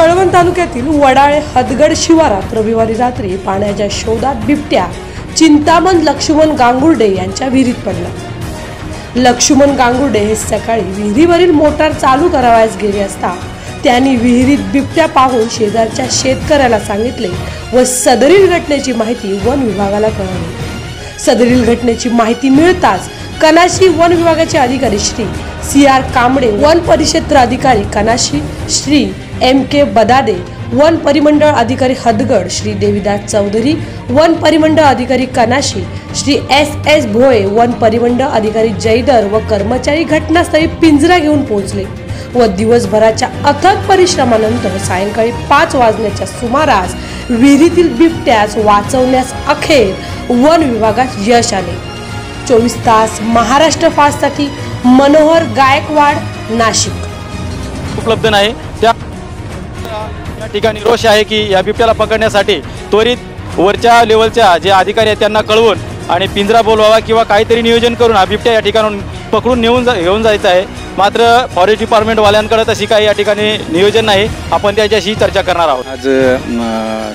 कळवण तालुक्यातील वडाळे हदगड शिवारात रविवारी रात्री पाण्याच्या शोधात बिबट्या चिंतामण लक्ष्मण गांगुर्डे यांच्या विहिरीत पडला. लक्ष्मण गांगुर्डे हे सकाळी विहिरीवरील मोटार चालू करावयास गेले असता त्यांनी विहिरीत बिबट्या पाहून शेजारच्या शेतकऱ्याला सांगितले व सदरील घटनेची माहिती वन विभागाला कळवली. सदरील घटनेची माहिती मिळताच कनाशी वन विभागाचे अधिकारी श्री सी आर कांबळे वन परिक्षेत्र अधिकारी कनाशी श्री एम के बदादे वन परिमंडळ अधिकारी हदगड श्री देविदास चौधरी वन परिमंडळ अधिकारी कनाशी श्री एस एस भोये वन परिमंडळ अधिकारी जयदर व कर्मचारी घटनास्थळी पिंजरा घेऊन पोहोचले व दिवसभराच्या अथक परिश्रमानंतर सायंकाळी पाच वाजण्याच्या सुमारास विहिरीतील बिबट्यास वाचवण्यास अखेर वन विभागात यश आले. चोवीस तास महाराष्ट्र फास्टसाठी मनोहर गायकवाड नाशिक. उपलब्ध नाही. ठिकाणी रोष आहे की या बिबट्याला पकडण्यासाठी त्वरित वरच्या लेवलच्या जे अधिकारी आहेत त्यांना कळवून आणि पिंजरा बोलवावा किंवा काहीतरी नियोजन करून हा बिबट्या या ठिकाणून पकडून नेऊन जा घेऊन जायचं आहे. मात्र फॉरेस्ट डिपार्टमेंटवाल्यांकडे तशी काही या ठिकाणी नियोजन नाही. आपण त्याच्याशी चर्चा करणार आहोत. आज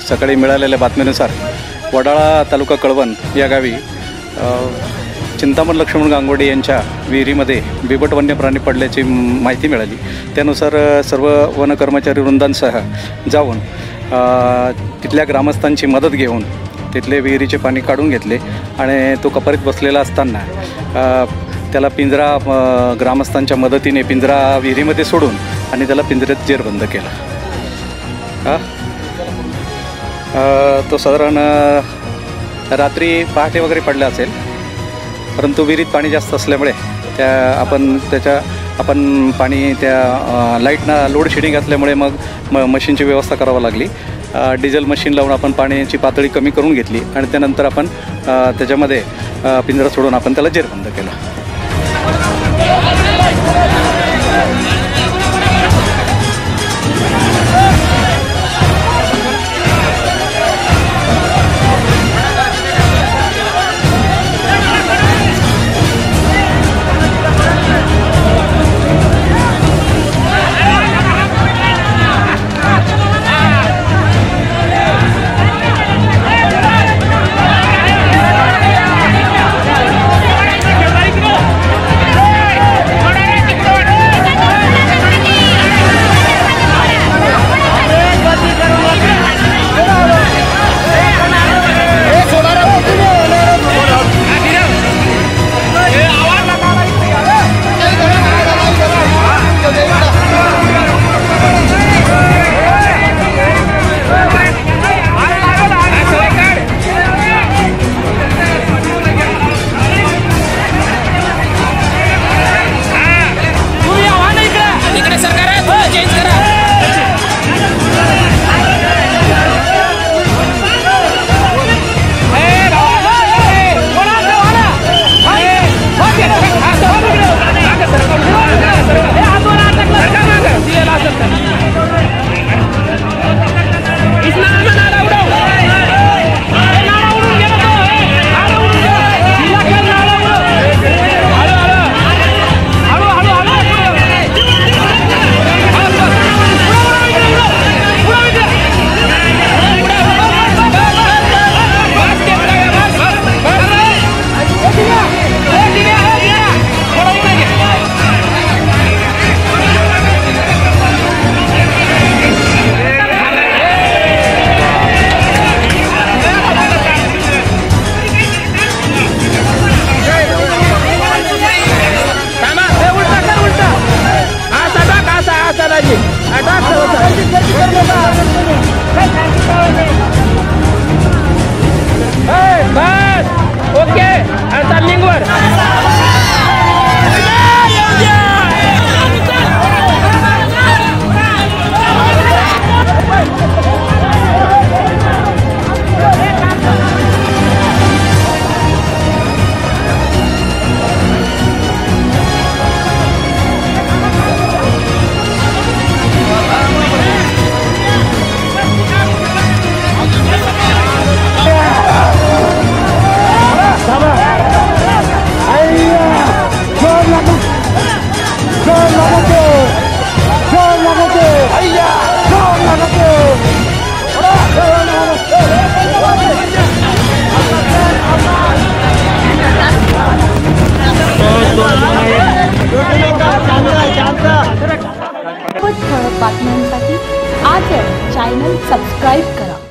सकाळी मिळालेल्या बातमीनुसार वडाळा तालुका कळवण या गावी चिंतामण लक्ष्मण गांगोडे यांच्या विहिरीमध्ये बिबट वन्य प्राणी पडल्याची माहिती मिळाली त्यानुसार सर्व वन कर्मचारी वृंदांसह जाऊन तिथल्या ग्रामस्थांची मदत घेऊन तिथले विहिरीचे पाणी काढून घेतले आणि तो कपारीत बसलेला असताना त्याला पिंजरा ग्रामस्थांच्या मदतीने पिंजरा विहिरीमध्ये सोडून आणि त्याला पिंजऱ्यात जेरबंद केला हा? तो साधारण रात्री पहाटे वगैरे पडला असेल परंतु विहिरीत पाणी जास्त असल्यामुळे त्या आपण त्याच्या आपण पाणी त्या लाईटनं लाईटना लोड शेडिंग असल्यामुळे मग म मशीनची व्यवस्था करावी लागली. डिझेल मशीन लावून आपण पाण्याची पातळी कमी करून घेतली आणि त्यानंतर आपण त्याच्यामध्ये पिंजरा सोडून आपण त्याला जेरबंद केला.